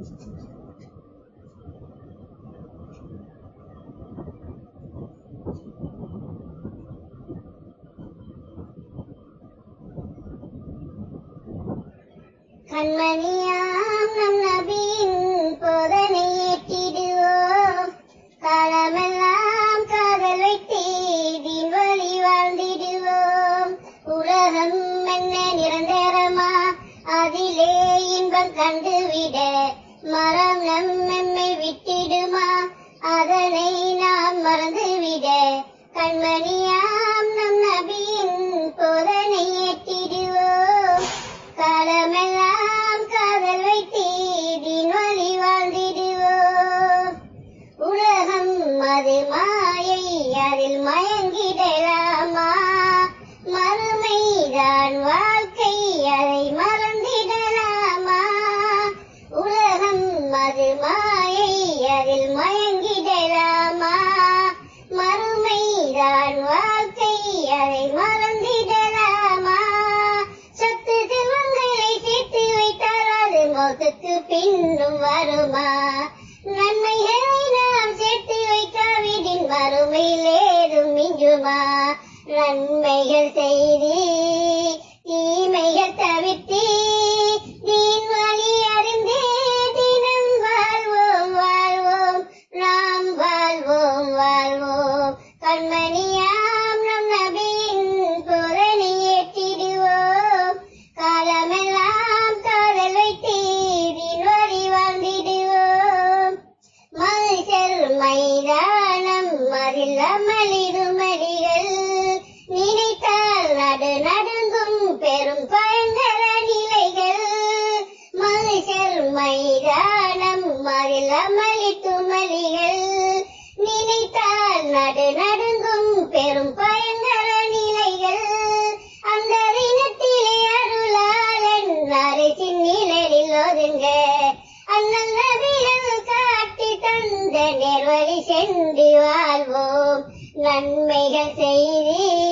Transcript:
கண்மணியாம் நம் நபியின் போதனை ஏற்றிடுவோம். காலமெல்லாம் காதல் வைத்தேதின் வழி வாழ்ந்திடுவோம். உலகம் என்ன நிரந்தரமா? அதிலே இன்பம் கண்டுவிட மரம் நம்மை விட்டிடுமா? அதனை நாம் மறந்துவிட. கண்மணியாம் நம் நபியின் போதனை ஏற்றிடுவோம். காலமெல்லாம் காதல் வைத்தே தீன் வழி வாழ்ந்திடுவோம். உலகம் அது மாயை அதில் மயங்க வருமா? நன்மைகளை நாம் சேர்த்து வைக்காவிடின் வறுமையில் ஏதும் மிஞ்சுமா? நன்மைகள் செய்தி தீமைகள் தவிர்த்தி தீன் வழி அறிந்தே தினம் வாழ்வோம் வாழ்வோம். நாம் வாழ்வோம் வாழ்வோம். அதில் அமளிருமடிகள் நினைத்தால் நடு நடுங்கும் பெரும் பயங்கர நிலைகள். மகிழ்ச்சல் மைதானம் அதில் அமளி துமளிகள் நினைத்தால் நடு தந்த சென்று வாழ்வோம். நன்மைகள் செய்தி